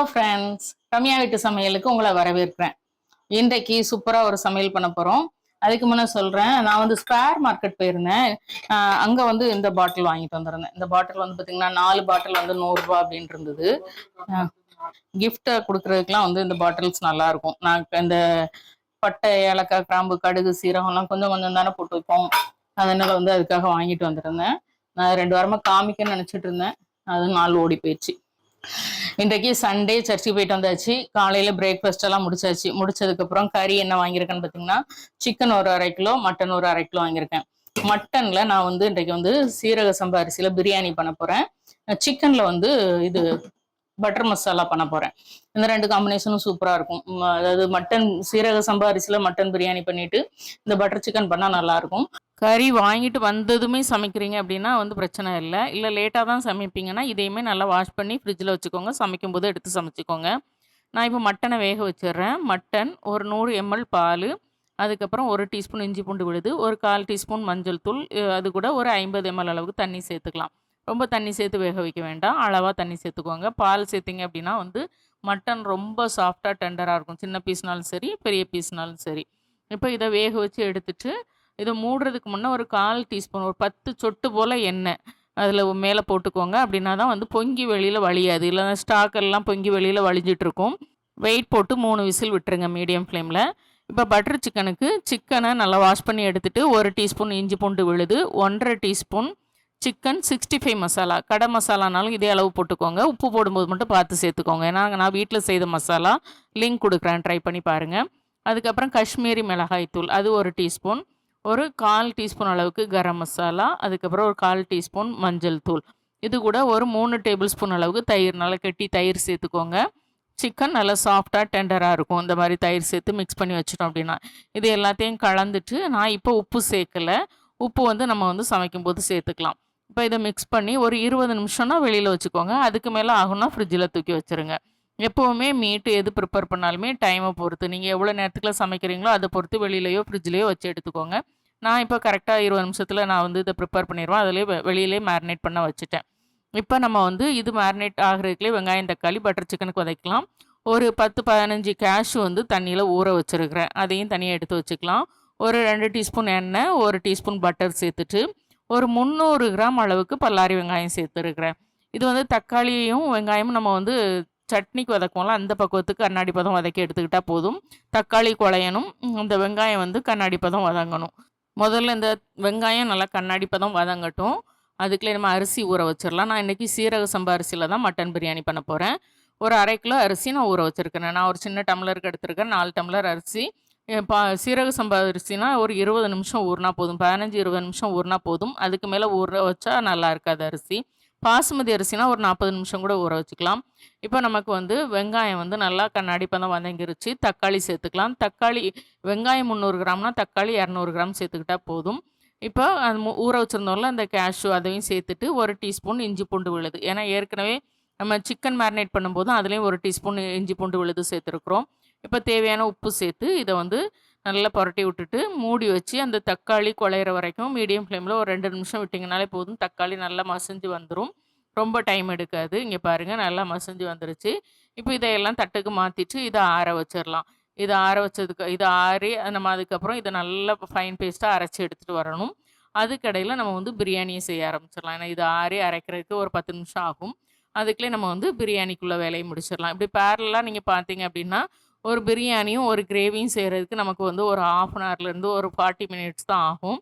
Hello friends Ramya வீட்டு சமையலுக்கு உங்களை வரவேற்கிறேன். இன்றைக்கு சூப்பராக ஒரு சமையல் பண்ண போகிறோம் அதுக்கு முன்னே சொல்கிறேன் நான் வந்து ஸ்கொயர் மார்க்கெட் போயிருந்தேன். அங்கே வந்து இந்த பாட்டில் வாங்கிட்டு வந்திருந்தேன். இந்த பாட்டில் வந்து பார்த்தீங்கன்னா நாலு பாட்டில் வந்து நூறுரூபா அப்படின்னு இருந்தது. கிஃப்ட்டை கொடுக்குறதுக்குலாம் வந்து இந்த பாட்டில்ஸ் நல்லா இருக்கும். நான் இந்த பட்டை ஏலக்காய் கிராம்பு கடுகு சீரகம்லாம் கொஞ்சம் கொஞ்சம் தானே போட்டு வைப்போம். அதனால வந்து அதுக்காக வாங்கிட்டு வந்திருந்தேன். நான் ரெண்டு வாரமாக காமிக்கன்னு நினச்சிட்டு இருந்தேன். அது நாள் ஓடி போயிடுச்சு. இன்றைக்கு சண்டே சர்ச்சுக்கு போயிட்டு வந்தாச்சு. காலையில பிரேக்ஃபாஸ்ட் எல்லாம் முடிச்சாச்சு. முடிச்சதுக்கு அப்புறம் கறி என்ன வாங்கியிருக்கேன்னு பார்த்தீங்கன்னா சிக்கன் ஒரு அரை கிலோ மட்டன் ஒரு அரை கிலோ வாங்கியிருக்கேன். மட்டன்ல நான் வந்து இன்றைக்கு வந்து சீரக சம்பா அரிசியில பிரியாணி பண்ண போறேன். சிக்கன்ல வந்து இது பட்டர் மசாலா பண்ண போறேன். இந்த ரெண்டு காம்பினேஷனும் சூப்பரா இருக்கும். அதாவது மட்டன் சீரக சம்பா மட்டன் பிரியாணி பண்ணிட்டு இந்த பட்டர் சிக்கன் பண்ணா நல்லா இருக்கும். கறி வாங்கிட்டு வந்ததுமே சமைக்கிறீங்க அப்படின்னா வந்து பிரச்சனை இல்லை. இல்லை லேட்டாக தான் சமைப்பீங்கன்னா இதையுமே நல்லா வாஷ் பண்ணி ஃப்ரிட்ஜில் வச்சுக்கோங்க. சமைக்கும் போது எடுத்து சமைச்சிக்கோங்க. நான் இப்போ மட்டனை வேக வச்சிடுறேன். மட்டன் ஒரு நூறு எம்எல் பால் அதுக்கப்புறம் ஒரு டீஸ்பூன் இஞ்சி பூண்டு விழுது ஒரு கால் டீஸ்பூன் மஞ்சள் தூள் அது கூட ஒரு ஐம்பது எம்எல் அளவுக்கு தண்ணி சேர்த்துக்கலாம். ரொம்ப தண்ணி சேர்த்து வேக வைக்க வேண்டாம். அளவாக தண்ணி சேர்த்துக்கோங்க. பால் சேர்த்திங்க அப்படின்னா வந்து மட்டன் ரொம்ப சாஃப்டாக டெண்டராக இருக்கும். சின்ன பீஸ்னாலும் சரி பெரிய பீஸ்னாலும் சரி. இப்போ இதை வேக வச்சு எடுத்துட்டு இதை மூடுறதுக்கு முன்னே ஒரு கால் டீஸ்பூன் ஒரு பத்து சொட்டு போல் எண்ணெய் அதில் மேலே போட்டுக்கோங்க. அப்படின்னா தான் வந்து பொங்கி வெளியில் வழியாது. இல்லைன்னா ஸ்டாக்கெல்லாம் பொங்கி வெளியில் வழிஞ்சிட்டு இருக்கும் வெயிட் போட்டு மூணு விசில் விட்டுருங்க மீடியம் ஃப்ளேமில் இப்போ பட்டர் சிக்கனுக்கு சிக்கனை நல்லா வாஷ் பண்ணி எடுத்துட்டு ஒரு டீஸ்பூன் இஞ்சி பூண்டு விழுது ஒன்றரை teaspoon chicken sixty five masala. கடை மசாலானாலும் இதே அளவு போட்டுக்கோங்க. உப்பு போடும்போது மட்டும் பார்த்து சேர்த்துக்கோங்க. ஏன்னா நான் வீட்டில் செய்த மசாலா லிங்க் கொடுக்குறேன். ட்ரை பண்ணி பாருங்கள் அதுக்கப்புறம் காஷ்மீரி மிளகாய் தூள். அது ஒரு டீஸ்பூன். ஒரு கால் டீஸ்பூன் அளவுக்கு கரம் மசாலா. அதுக்கப்புறம் ஒரு கால் டீஸ்பூன் மஞ்சள் தூள். இது கூட ஒரு மூணு டேபிள் ஸ்பூன் அளவுக்கு தயிர். நல்லா கெட்டி தயிர் சேர்த்துக்கோங்க. சிக்கன் நல்லா சாஃப்டாக டெண்டராக இருக்கும். இந்த மாதிரி தயிர் சேர்த்து மிக்ஸ் பண்ணி வச்சிட்டோம் அப்படின்னா. இது எல்லாத்தையும் கலந்துட்டு நான் இப்போ உப்பு சேர்க்கலை. உப்பு வந்து நம்ம வந்து சமைக்கும்போது சேர்த்துக்கலாம். இப்போ இதை மிக்ஸ் பண்ணி ஒரு இருபது நிமிஷம்னா வெளியில் வச்சுக்கோங்க. அதுக்கு மேலே ஆகும்னா ஃப்ரிட்ஜில் தூக்கி வச்சுருங்க. எப்போவுமே மீட்டு எது ப்ரிப்பேர் பண்ணாலுமே டைமை பொறுத்து நீங்கள் எவ்வளோ நேரத்துக்குள்ள சமைக்கிறீங்களோ அதை பொறுத்து வெளியிலையோ ஃப்ரிட்ஜ்லேயோ வச்சு எடுத்துக்கோங்க. நான் இப்போ கரெக்டாக இருபது நிமிஷத்தில் நான் வந்து இதை ப்ரிப்பேர் பண்ணிடுவேன். அதிலே வெளியிலே மேரினேட் பண்ண வச்சுட்டேன். இப்போ நம்ம வந்து இது மேரினேட் ஆகிறதுக்குள்ளே வெங்காயம் தக்காளி பட்டர் சிக்கனுக்கு வதக்கலாம். ஒரு பத்து பதினஞ்சு கேஷ் வந்து தண்ணியில் ஊற வச்சுருக்கிறேன். அதையும் தனியாக எடுத்து வச்சுக்கலாம். ஒரு ரெண்டு டீஸ்பூன் எண்ணெய் ஒரு டீஸ்பூன் பட்டர் சேர்த்துட்டு ஒரு முந்நூறு கிராம் அளவுக்கு பல்லாரி வெங்காயம் சேர்த்துருக்கிறேன். இது வந்து தக்காளியும் வெங்காயமும் நம்ம வந்து சட்னிக்கு வதக்குவோம்ல அந்த பக்குவத்துக்கு கண்ணாடி பதம் வதக்கி எடுத்துக்கிட்டால் போதும். தக்காளி குழையணும் இந்த வெங்காயம் வந்து கண்ணாடி பதம் வதங்கணும். முதல்ல இந்த வெங்காயம் நல்லா கண்ணாடி பதம் வதங்கட்டும். அதுக்குள்ளே நம்ம அரிசி ஊற வச்சிடலாம். நான் இன்றைக்கி சீரக சம்பா அரிசியில் தான் மட்டன் பிரியாணி பண்ண போகிறேன் ஒரு அரை கிலோ அரிசி நான் ஊற வச்சுருக்கிறேன். நான் ஒரு சின்ன டம்ளருக்கு எடுத்திருக்கேன். நாலு டம்ளர் அரிசி. பா சீரக சம்பா அரிசினா ஒரு இருபது நிமிஷம் ஊறினா போதும். பதினஞ்சு இருபது நிமிஷம் ஊறினா போதும். அதுக்கு மேலே ஊற வச்சா நல்லா இருக்காது அரிசி. பாசுமதி அரிசினா ஒரு நாற்பது நிமிஷம் கூட ஊற வச்சுக்கலாம். இப்போ நமக்கு வந்து வெங்காயம் வந்து நல்லா கண்ணாடி பதம் வதங்கிருச்சு. தக்காளி சேர்த்துக்கலாம். தக்காளி வெங்காயம் முந்நூறு கிராம்னா தக்காளி இரநூறு கிராம் சேர்த்துக்கிட்டா போதும். இப்போ அது மு- ஊற வச்சுருந்தோம்ல அந்த கேஷ்யூ அதையும் சேர்த்துட்டு ஒரு டீஸ்பூன் இஞ்சி பூண்டு விழுது. ஏன்னா ஏற்கனவே நம்ம சிக்கன் மேரினேட் பண்ணும்போதும் அதுலேயும் ஒரு டீஸ்பூன் இஞ்சி பூண்டு விழுது சேர்த்துருக்குறோம். இப்போ தேவையான உப்பு சேர்த்து இதை வந்து நல்லா புரட்டி விட்டுட்டு மூடி வச்சு அந்த தக்காளி குழையிற வரைக்கும் மீடியம் ஃப்ளேமில் ஒரு ரெண்டு நிமிஷம் விட்டிங்கனாலே போதும். தக்காளி நல்லா மசஞ்சு வந்துடும் ரொம்ப டைம் எடுக்காது. இங்கே பாருங்கள் நல்லா மசஞ்சு வந்துருச்சு. இப்போ இதையெல்லாம் தட்டுக்கு மாற்றிட்டு இதை ஆற வச்சிடலாம் இதை ஆற வச்சதுக்கு இதை ஆறி நம்ம அதுக்கப்புறம் இதை நல்லா ஃபைன் பேஸ்ட்டாக அரைச்சி எடுத்துகிட்டு வரணும். அதுக்கடையில் நம்ம வந்து பிரியாணியை செய்ய ஆரம்பிச்சிடலாம் ஏன்னா இது ஆறி அரைக்கிறதுக்கு ஒரு பத்து நிமிஷம் ஆகும். அதுக்குள்ளே நம்ம வந்து பிரியாணிக்குள்ளே வேலையை முடிச்சிடலாம் இப்படி பேரலாக நீங்கள் பார்த்தீங்க அப்படின்னா ஒரு பிரியாணியும் ஒரு கிரேவியும் செய்கிறதுக்கு நமக்கு வந்து ஒரு ஆஃப் அன் ஹவர்லேருந்து ஒரு ஃபார்ட்டி மினிட்ஸ் தான் ஆகும்.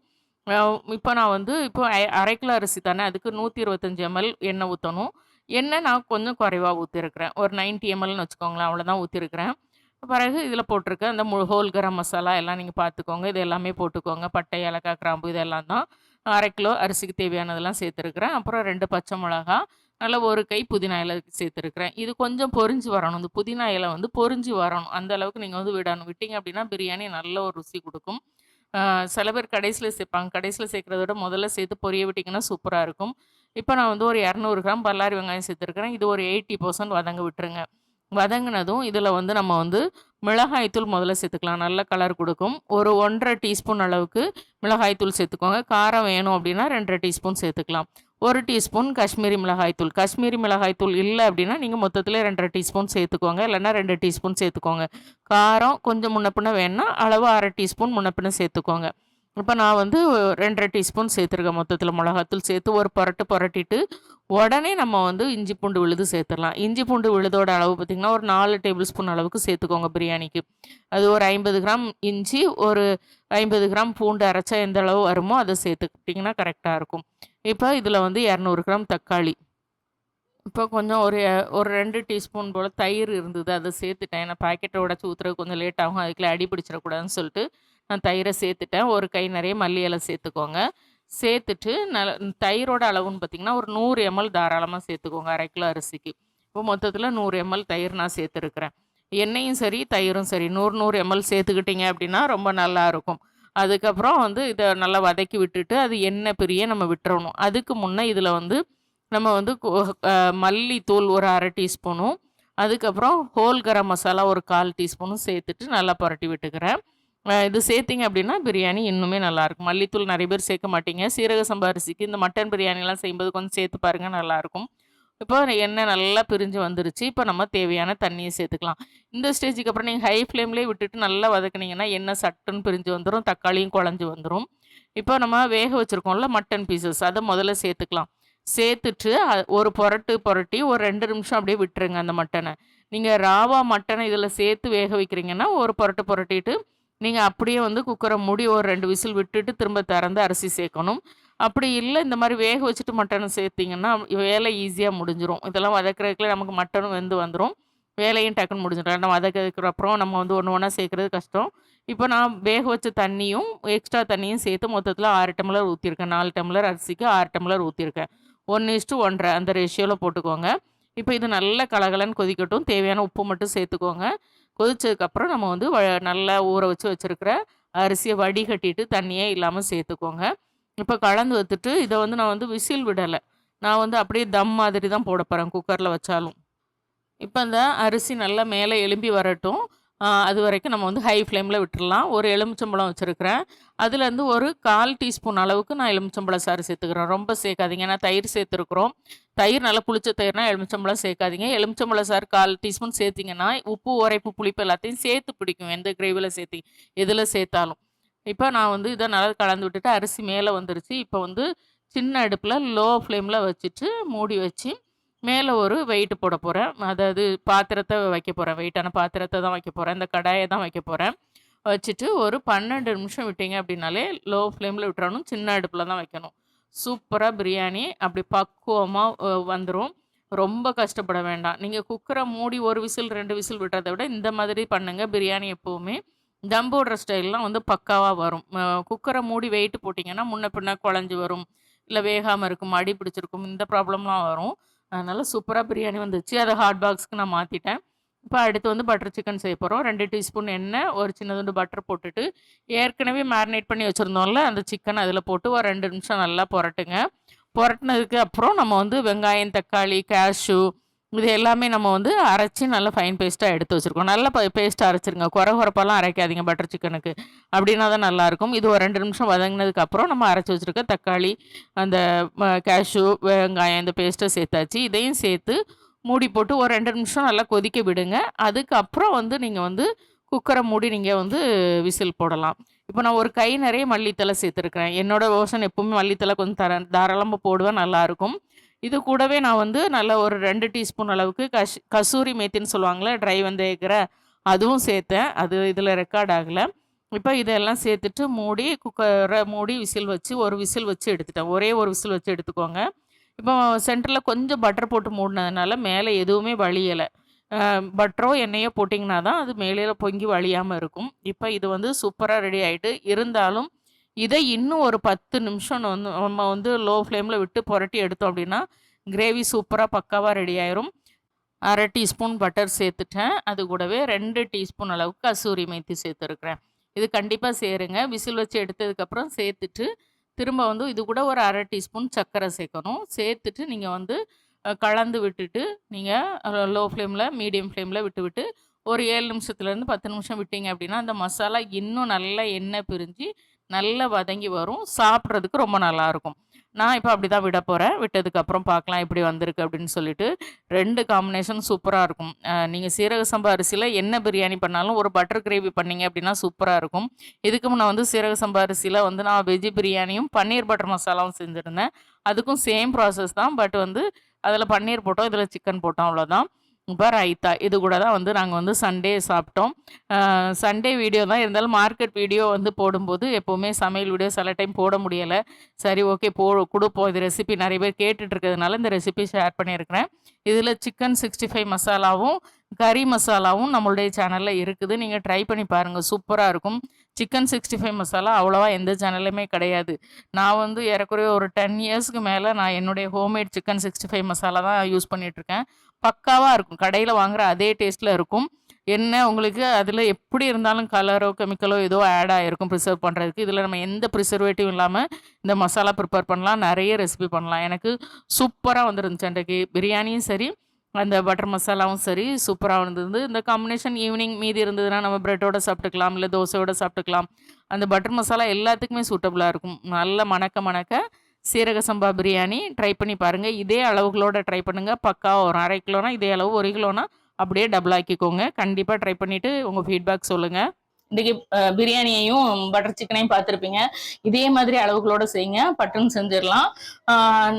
இப்போ நான் வந்து இப்போ அரை- கிலோ அரிசி தானே அதுக்கு நூற்றி இருபத்தஞ்சி எம்எல் எண்ணெய் ஊற்றணும் எண்ணெய் நான் கொஞ்சம் குறைவாக ஊற்றிருக்கிறேன் ஒரு 90 எம்எல்னு வச்சுக்கோங்களேன் அவ்வளோதான் ஊற்றிருக்கிறேன் பிறகு இதில் போட்டிருக்கேன் அந்த முழு ஹோல் கரம் மசாலா எல்லாம் நீங்கள் பார்த்துக்கோங்க இது எல்லாமே போட்டுக்கோங்க. பட்டை ஏலக்காய் கிராம்பு இதெல்லாம் தான் அரை கிலோ அரிசிக்கு தேவையானதெல்லாம் சேர்த்துருக்குறேன். அப்புறம் ரெண்டு பச்சை மிளகா நல்ல ஒரு கை புதினா இலை சேர்த்துருக்குறேன். இது கொஞ்சம் பொரிஞ்சு வரணும். இந்த புதினா இலை வந்து பொரிஞ்சு வரணும். அந்த அளவுக்கு நீங்கள் வந்து விடணும். விட்டீங்க அப்படின்னா பிரியாணி நல்ல ஒரு ருசி கொடுக்கும். சில பேர் கடைசியில் சேர்ப்பாங்க. கடைசியில் சேர்க்குறத விட முதல்ல சேர்த்து பொரிய விட்டிங்கன்னா சூப்பராக இருக்கும். இப்போ நான் வந்து ஒரு இரநூறு கிராம் பல்லாரி வெங்காயம் சேர்த்துருக்குறேன். இது ஒரு எயிட்டி பர்சன்ட் வதங்க விட்டுருங்க. வதங்கினதும் இதில் வந்து நம்ம வந்து மிளகாய்த்தூள் முதல்ல சேர்த்துக்கலாம். நல்ல கலர் கொடுக்கும். ஒரு ஒன்றரை டீஸ்பூன் அளவுக்கு மிளகாய்த்தூள் சேர்த்துக்கோங்க. காரம் வேணும் அப்படின்னா ரெண்டரை டீஸ்பூன் சேர்த்துக்கலாம். ஒரு டீஸ்பூன் காஷ்மீரி மிளகாய்த்தூள் காஷ்மீரி மிளகாய்த்தூள் இல்லை அப்படின்னா நீங்கள் மொத்தத்தில் ரெண்டரை டீஸ்பூன் சேர்த்துக்கோங்க. இல்லைன்னா ரெண்டு டீஸ்பூன் சேர்த்துக்கோங்க. காரம் கொஞ்சம் முன்ன வேணால் அளவு அரை டீஸ்பூன் முன்ன சேர்த்துக்கோங்க. இப்போ நான் வந்து ரெண்டரை டீஸ்பூன் சேர்த்துருக்கேன் மொத்தத்தில் மிளகாத்தூள் சேர்த்து ஒரு புரட்டு புரட்டிட்டு உடனே நம்ம வந்து இஞ்சி பூண்டு விழுது சேர்த்துடலாம். இஞ்சி பூண்டு விழுதோட அளவு பார்த்திங்கன்னா ஒரு நாலு டேபிள் ஸ்பூன் அளவுக்கு சேர்த்துக்கோங்க பிரியாணிக்கு. அது ஒரு ஐம்பது கிராம் இஞ்சி ஒரு ஐம்பது கிராம் பூண்டு அரைச்சா எந்த அளவு வருமோ அதை சேர்த்துக்கிட்டிங்கன்னா கரெக்டாக இருக்கும். இப்போ இதில் வந்து இரநூறு கிராம் தக்காளி. இப்போ கொஞ்சம் ஒரு ஒரு ரெண்டு டீஸ்பூன் போல் தயிர் இருந்தது அதை சேர்த்துட்டேன். ஏன்னா பாக்கெட்டை உடச்சி ஊற்றுறது கொஞ்சம் லேட் ஆகும் அதுக்குள்ளே அடி பிடிச்சிடக்கூடாதுன்னு சொல்லிட்டு நான் தயிரை சேர்த்துட்டேன். ஒரு கை நிறைய மல்லி இலை சேர்த்துக்கோங்க. சேர்த்துட்டு நல்ல தயிரோட அளவுன்னு பார்த்திங்கன்னா ஒரு நூறு எம்எல் தாராளமாக சேர்த்துக்கோங்க அரை கிலோ அரிசிக்கு. இப்போ மொத்தத்தில் நூறு எம்எல் தயிர் நான் சேர்த்துருக்குறேன். எண்ணெயும் சரி தயிரும் சரி. நூறு நூறு எம்எல் சேர்த்துக்கிட்டிங்க அப்படின்னா ரொம்ப நல்லா இருக்கும். அதுக்கப்புறம் வந்து இதை நல்லா வதக்கி விட்டுட்டு அது எண்ணெய் பிரிய நம்ம விட்டுறணும். அதுக்கு முன்னே இதில் வந்து நம்ம வந்து மல்லித்தூள் ஒரு அரை டீஸ்பூனும் அதுக்கப்புறம் ஹோல் கரம் மசாலா ஒரு கால் டீஸ்பூனும் சேர்த்துட்டு நல்லா புரட்டி விட்டுக்கிறேன். இது சேர்த்திங்க அப்படின்னா பிரியாணி இன்னுமே நல்லாயிருக்கும். மல்லித்தூள் நிறைய பேர் சேர்க்க மாட்டீங்க. சீரக சம்பா அரிசிக்கு இந்த மட்டன் பிரியாணிலாம் செய்யும்போது கொஞ்சம் சேர்த்து பாருங்கள் நல்லாயிருக்கும். இப்போ எண்ணெய் நல்லா பிரிஞ்சு வந்துருச்சு. இப்போ நம்ம தேவையான தண்ணியை சேர்த்துக்கலாம். இந்த ஸ்டேஜுக்கு அப்புறம் நீங்கள் ஹை ஃப்ளேம்லேயே விட்டுட்டு நல்லா வதக்குனீங்கன்னா எண்ணெய் சட்டுன்னு பிரிஞ்சு வந்துடும் தக்காளியும் குழஞ்சி வந்துடும் இப்போ நம்ம வேக வச்சுருக்கோம்ல மட்டன் பீசஸ் அதை முதல்ல சேர்த்துக்கலாம். சேர்த்துட்டு ஒரு புரட்டு புரட்டி ஒரு ரெண்டு நிமிஷம் அப்படியே விட்டுருங்க அந்த மட்டனை நீங்கள் ராவா மட்டனை இதில் சேர்த்து வேக வைக்கிறீங்கன்னா ஒரு புரட்டு புரட்டிட்டு நீங்கள் அப்படியே வந்து குக்கரை மூடி ஒரு ரெண்டு விசில் விட்டுட்டு திரும்ப திறந்து அரிசி சேர்க்கணும். அப்படி இல்லை இந்த மாதிரி வேக வச்சுட்டு மட்டனை சேர்த்திங்கன்னா வேலை ஈஸியாக முடிஞ்சிடும் இதெல்லாம் வதக்கிறதுக்குள்ள நமக்கு மட்டனும் வெந்து வந்துடும் வேலையும் டக்குன்னு முடிஞ்சிடும் ஏன்னா வதக்கிறதுக்கு அப்புறம் நம்ம வந்து ஒன்று ஒன்றா சேர்க்குறது கஷ்டம். இப்போ நான் வேக வச்ச தண்ணியும் எக்ஸ்ட்ரா தண்ணியும் சேர்த்து மொத்தத்தில் ஆறு டம்ளர் ஊற்றிருக்கேன் நாலு டம்ளர் அரிசிக்கு ஆறு டம்ளர் ஊற்றிருக்கேன் ஒன்று இஷ்டு ஒன்றரை அந்த ரேஷியோவில் போட்டுக்கோங்க. இப்போ இது நல்லா கலகலன்னு கொதிக்கட்டும். தேவையான உப்பு மட்டும் சேர்த்துக்கோங்க. கொதிச்சதுக்கப்புறம் நம்ம வந்து நல்லா ஊற வச்சு வச்சுருக்கிற அரிசியை வடிகட்டிட்டு தண்ணியே இல்லாமல் சேர்த்துக்கோங்க. இப்போ கலந்து வச்சுட்டு இதை வந்து நான் வந்து விசில் விடலை. நான் வந்து அப்படியே தம் மாதிரி தான் போட போகிறேன் குக்கரில் வச்சாலும். இப்போ இந்த அரிசி நல்லா மேலே எலும்பி வரட்டும். அது வரைக்கும் நம்ம வந்து ஹை ஃப்ளேமில் விட்டுடலாம் ஒரு எலுமிச்சம்பழம் வச்சுருக்கிறேன். அதுலேருந்து ஒரு கால் டீஸ்பூன் அளவுக்கு நான் எலுமிச்சம்பழம் சாறு சேர்த்துக்கிறேன். ரொம்ப சேர்க்காதீங்க. ஏன்னா தயிர் சேர்த்துருக்குறோம். தயிர் நல்லா புளிச்ச தயிர்னா எலுமிச்சம்பழம் சேர்க்காதீங்க. எலுமிச்சம்பழம் சாறு கால் டீஸ்பூன் சேர்த்திங்கன்னா உப்பு உரைப்பு புளிப்பு எல்லாத்தையும் சேர்த்து பிடிக்கும். எந்த கிரேவியில் சேர்த்தி எதில் சேர்த்தாலும். இப்போ நான் வந்து இதை நல்லா கலந்து விட்டுட்டு அரிசி மேலே வந்துருச்சு. இப்போ வந்து சின்ன அடுப்பில் லோ ஃப்ளேமில் வச்சுட்டு மூடி வச்சு மேலே ஒரு வெயிட் போட போகிறேன் அதாவது பாத்திரத்தை வைக்க போகிறேன் வெயிட்டான பாத்திரத்தை தான் வைக்க போகிறேன் இந்த கடாயை தான் வைக்க போகிறேன் வச்சுட்டு ஒரு பன்னெண்டு நிமிஷம் விட்டீங்க அப்படின்னாலே லோ ஃப்ளேமில் விட்டுறணும். சின்ன அடுப்பில் தான் வைக்கணும். சூப்பராக பிரியாணி அப்படி பக்குவமாக வந்துடும் ரொம்ப கஷ்டப்பட வேண்டாம். நீங்கள் குக்கரை மூடி ஒரு விசில் ரெண்டு விசில் விட்டுறதை விட இந்த மாதிரி பண்ணுங்கள் பிரியாணி எப்போவுமே தம் போடுற ஸ்டைல்லாம் வந்து பக்காவாக வரும். குக்கரை மூடி வெயிட் போட்டிங்கன்னா முன்ன பின்ன குழஞ்சி வரும். இல்லை வேகாமல் இருக்கும் அடி பிடிச்சிருக்கும் இந்த ப்ராப்ளம்லாம் வரும். அதனால் சூப்பராக பிரியாணி வந்துச்சு. அதை ஹாட் பாக்ஸ்க்கு நான் மாற்றிட்டேன் இப்போ அடுத்து வந்து பட்டர் சிக்கன் செய்ய போகிறோம் ரெண்டு டீஸ்பூன் எண்ணெய் ஒரு சின்னதுண்டு பட்டர் போட்டுட்டு ஏற்கனவே மேரினேட் பண்ணி வச்சுருந்தோம்ல அந்த சிக்கன் அதில் போட்டு ஒரு ரெண்டு நிமிஷம் நல்லா புரட்டுங்க. புரட்டினதுக்கு அப்புறம் நம்ம வந்து வெங்காயம் தக்காளி கேஷ்யூ இது எல்லாமே நம்ம வந்து அரைச்சி நல்லா ஃபைன் பேஸ்ட்டாக எடுத்து வச்சுருக்கோம். நல்லா பேஸ்ட்டாக அரைச்சிருங்க. குறை குறைப்பெல்லாம் அரைக்காதீங்க பட்டர் சிக்கனுக்கு அப்படின்னா தான் நல்லாயிருக்கும் இது ஒரு ரெண்டு நிமிஷம் வதங்கினதுக்கப்புறம் நம்ம அரைச்சி வச்சுருக்க தக்காளி அந்த கேஷ்யூ வெங்காயம் இந்த பேஸ்ட்டை சேர்த்தாச்சு. இதையும் சேர்த்து மூடி போட்டு ஒரு ரெண்டு நிமிஷம் நல்லா கொதிக்க விடுங்க. அதுக்கப்புறம் வந்து நீங்கள் வந்து குக்கரை மூடி நீங்கள் வந்து விசில் போடலாம். இப்போ நான் ஒரு கை நிறைய மல்லித்தலை சேர்த்துருக்குறேன். என்னோடய ஓசன் எப்பவுமே மல்லித்தலை கொஞ்சம் தர தாராளமாக போடுவேன் நல்லாயிருக்கும் இது கூடவே நான் வந்து நல்ல ஒரு ரெண்டு டீஸ்பூன் அளவுக்கு கஷ் கசூரி மேத்தின்னு சொல்லுவாங்களே ட்ரை வந்தேக்கிற அதுவும் சேர்த்தேன். அது இதில் ரெக்கார்ட் ஆகலை. இப்போ இதெல்லாம் சேர்த்துட்டு மூடி குக்கரை மூடி விசில் வச்சு ஒரு விசில் வச்சு எடுத்துட்டேன். ஒரே ஒரு விசில் வச்சு எடுத்துக்கோங்க. இப்போ சென்டரில் கொஞ்சம் பட்டர் போட்டு மூடினதுனால மேலே எதுவுமே வழியலை. பட்டரோ எண்ணெயோ போட்டிங்கன்னா தான் அது மேலே பொங்கி வழியாமல் இருக்கும். இப்போ இது வந்து சூப்பராக ரெடி ஆகிட்டு இருந்தாலும் இதை இன்னும் ஒரு பத்து நிமிஷம் வந்து நம்ம வந்து லோ ஃப்ளேமில் விட்டு புரட்டி எடுத்தோம் அப்படின்னா கிரேவி சூப்பராக பக்காவாக ரெடி ஆயிரும். அரை டீஸ்பூன் பட்டர் சேர்த்துட்டேன். அது கூடவே ரெண்டு டீஸ்பூன் அளவுக்கு கசூரி மேத்தி சேர்த்துருக்குறேன். இது கண்டிப்பாக சேருங்க. விசில் வச்சு எடுத்ததுக்கப்புறம் சேர்த்துட்டு திரும்ப வந்து இது கூட ஒரு அரை டீஸ்பூன் சர்க்கரை சேர்க்கணும். சேர்த்துட்டு நீங்கள் வந்து கலந்து விட்டுட்டு நீங்கள் லோ ஃப்ளேமில் மீடியம் ஃப்ளேமில் விட்டு விட்டு ஒரு ஏழு நிமிஷத்துலேருந்து பத்து நிமிஷம் விட்டீங்க அப்படின்னா அந்த மசாலா இன்னும் நல்லா எண்ணெய் பிரிஞ்சு நல்லா வதங்கி வரும். சாப்பிட்றதுக்கு ரொம்ப நல்லாயிருக்கும். நான் இப்போ அப்படி தான் விட போகிறேன் விட்டதுக்கப்புறம் பார்க்கலாம் இப்படி வந்திருக்கு அப்படின்னு சொல்லிட்டு ரெண்டு காம்பினேஷன் சூப்பராக இருக்கும். நீங்கள் சீரக சம்பா அரிசியில் என்ன பிரியாணி பண்ணாலும் ஒரு பட்டர் கிரேவி பண்ணீங்க அப்படின்னா சூப்பராக இருக்கும். இதுக்கு நான் வந்து சீரக சம்பா அரிசியில் வந்து நான் வெஜ் பிரியாணியும் பன்னீர் பட்டர் மசாலாவும் செஞ்சுருந்தேன். அதுக்கும் சேம் ப்ராசஸ் தான். பட் வந்து அதில் பன்னீர் போட்டோம் இதில் சிக்கன் போட்டோம் அவ்வளோதான் இப்போ ரைத்தா இது கூட தான் வந்து நாங்கள் வந்து சண்டே சாப்பிட்டோம். சண்டே வீடியோ தான். இருந்தாலும் மார்க்கெட் வீடியோ வந்து போடும்போது எப்போவுமே சமையல் வீடியோ சில டைம் போட முடியலை. சரி ஓகே போ கொடுப்போம். இது ரெசிபி நிறைய பேர் கேட்டுட்ருக்கிறதுனால இந்த ரெசிபி ஷேர் பண்ணியிருக்கிறேன். இதில் சிக்கன் சிக்ஸ்டி ஃபைவ் மசாலாவும் கறி மசாலாவும் நம்மளுடைய சேனலில் இருக்குது. நீங்கள் ட்ரை பண்ணி பாருங்கள் சூப்பராக இருக்கும். சிக்கன் சிக்ஸ்டி ஃபைவ் மசாலா அவ்வளோவா எந்த சேனல்லையுமே கிடையாது. நான் வந்து ஏறக்குறைய ஒரு டென் இயர்ஸ்க்கு மேலே நான் என்னுடைய homemade chicken sixty five masala தான் யூஸ் பண்ணிகிட்ருக்கேன் பக்காவாக இருக்கும். கடையில் வாங்குற அதே டேஸ்ட்டில் இருக்கும். என்ன உங்களுக்கு அதில் எப்படி இருந்தாலும் கலரோ கெமிக்கலோ ஏதோ ஆட் ஆகிருக்கும் ப்ரிசர்வ் பண்ணுறதுக்கு இதில் நம்ம எந்த ப்ரிசர்வேட்டிவ் இல்லாமல் இந்த மசாலா ப்ரிப்பேர் பண்ணலாம். நிறைய ரெசிபி பண்ணலாம். எனக்கு சூப்பராக வந்துருந்துச்சு அன்றைக்கு. பிரியாணியும் சரி அந்த பட்டர் மசாலாவும் சரி சூப்பராக இருந்தது. இந்த காம்பினேஷன் ஈவினிங் மீதி இருந்ததுன்னா நம்ம ப்ரெட்டோட சாப்பிட்டுக்கலாம் இல்லை தோசையோட சாப்பிட்டுக்கலாம். அந்த பட்டர் மசாலா எல்லாத்துக்குமே சூட்டபுளாக இருக்கும். நல்ல மணக்க மணக்க சீரக சம்பா பிரியாணி ட்ரை பண்ணி பாருங்கள் இதே அளவுகளோட ட்ரை பண்ணுங்கள் பக்காவாக ஒரு அரை கிலோனா இதே அளவு ஒரு கிலோனா அப்படியே டபுள் ஆக்கிக்கோங்க. கண்டிப்பாக ட்ரை பண்ணிவிட்டு உங்கள் ஃபீட்பேக் சொல்லுங்கள் இன்றைக்கி பிரியாணியையும் பட்டர் சிக்கனையும் பார்த்துருப்பீங்க. இதே மாதிரி அளவுகளோட செய்யுங்க. பட்டுன்னு செஞ்சிடலாம்.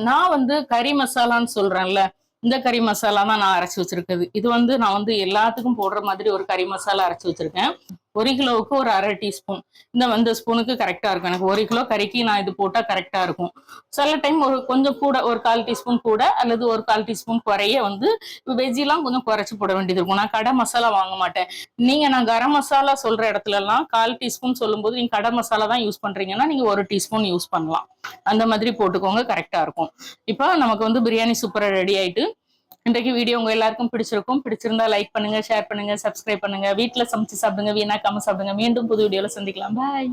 நான் வந்து கறி மசாலான்னு சொல்கிறேன்ல இந்த கறி மசாலா தான் நான் அரைச்சி வச்சிருக்குது இது வந்து நான் வந்து எல்லாத்துக்கும் போடுற மாதிரி ஒரு கறி மசாலா அரைச்சி வச்சிருக்கேன். ஒரு கிலோவுக்கு ஒரு அரை டீஸ்பூன். இந்த வந்த ஸ்பூனுக்கு கரெக்டாக இருக்கும். எனக்கு ஒரு கிலோ கறிக்கு நான் இது போட்டால் கரெக்டாக இருக்கும். சில டைம் ஒரு கொஞ்சம் கூட ஒரு கால் டீஸ்பூன் கூட அல்லது ஒரு கால் டீஸ்பூன் குறைய வந்து வெஜ்ஜிலாம் கொஞ்சம் குறைச்சி போட வேண்டியது இருக்கும். நான் கடை மசாலா வாங்க மாட்டேன். நீங்கள் நான் கரம் மசாலா சொல்கிற இடத்துலலாம் கால் டீஸ்பூன் சொல்லும்போது நீங்கள் கடை மசாலா தான் யூஸ் பண்ணுறீங்கன்னா நீங்கள் ஒரு டீஸ்பூன் யூஸ் பண்ணலாம். அந்த மாதிரி போட்டுக்கோங்க கரெக்டாக இருக்கும். இப்போ நமக்கு வந்து பிரியாணி சூப்பராக ரெடி ஆயிட்டு இன்றைக்கு வீடியோ உங்க எல்லாருக்கும் பிடிச்சிருக்கும். பிடிச்சிருந்தா லைக் பண்ணுங்க ஷேர் பண்ணுங்க சப்ஸ்கிரைப் பண்ணுங்க. வீட்ல சமைச்சு சாப்பிடுங்க வீணாக்காம சாப்பிடுங்க. மீண்டும் புது வீடியோல சந்திக்கலாம். பாய்